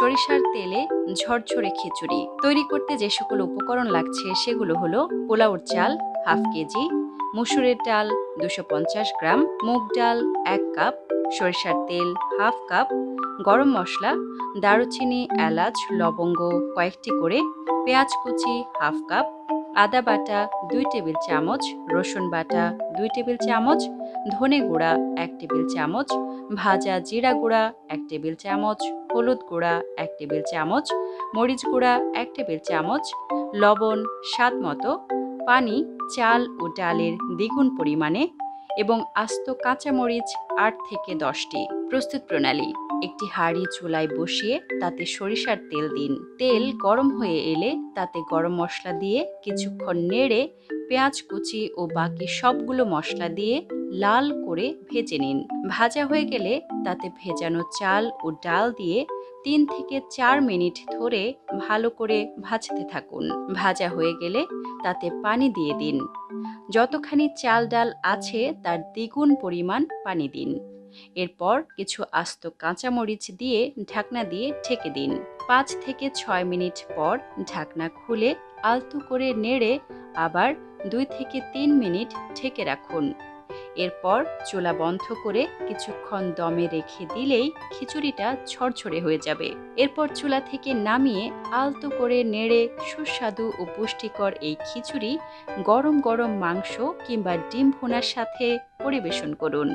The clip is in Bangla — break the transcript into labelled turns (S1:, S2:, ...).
S1: সরিষার তেলে ঝরঝরে খিচুড়ি। তৈরি করতে যে সকল উপকরণ লাগছে সেগুলো হলো পোলাওর চাল, হাফ কেজি, মুসুরের ডাল দুশো গ্রাম, মুগ ডাল এক কাপ, সরিষার তেল হাফ কাপ, গরম মশলা, দারুচিনি, এলাচ, লবঙ্গ কয়েকটি করে, পেঁয়াজ কুচি হাফ কাপ আদা বাটা দুই টেবিল চামচ, রসুন বাটা দুই টেবিল চামচ, ধনে গুঁড়া এক টেবিল চামচ, ভাজা জিরা গুঁড়া এক টেবিল চামচ, হলুদ গুঁড়া এক টেবিল চামচ, মরিচ গুঁড়া এক টেবিল চামচ, লবণ স্বাদ মতো, পানি, চাল ও ডালের দ্বিগুণ পরিমাণে এবং আস্ত কাঁচামরিচ আট থেকে দশটি প্রস্তুত প্রণালী। একটি হাঁড়ি চুলায় বসিয়ে তাতে সরিষার তেল দিন। তেল গরম হয়ে এলে তাতে গরম মশলা দিয়ে কিছুক্ষণ নেড়ে পেঁয়াজ কুচি ও বাকি সবগুলো মশলা দিয়ে লাল করে ভেজে নিন। ভাজা হয়ে গেলে তাতে ভেজানো চাল ও ডাল দিয়ে তিন থেকে চার মিনিট ধরে ভালো করে ভাজতে থাকুন। ভাজা হয়ে গেলে তাতে পানি দিয়ে দিন। যতখানি চাল ডাল আছে তার দ্বিগুণ পরিমাণ পানি দিন। এরপর কিছু আস্ত কাঁচামরিচ দিয়ে ঢাকনা দিয়ে ঢেকে দিন। পাঁচ থেকে ছয় মিনিট পর ঢাকনা খুলে আলতো করে নেড়ে আবার দুই থেকে তিন মিনিট ঢেকে রাখুন। এরপর চুলা বন্ধ করে কিছুক্ষণ দমে রেখে দিলেই খিচুড়িটা ঝরঝরে হয়ে যাবে। এরপর চুলা থেকে নামিয়ে আলতো করে নেড়ে সুস্বাদু ও পুষ্টিকর এই খিচুড়ি গরম গরম মাংস কিংবা ডিম ভুনার সাথে পরিবেশন করুন।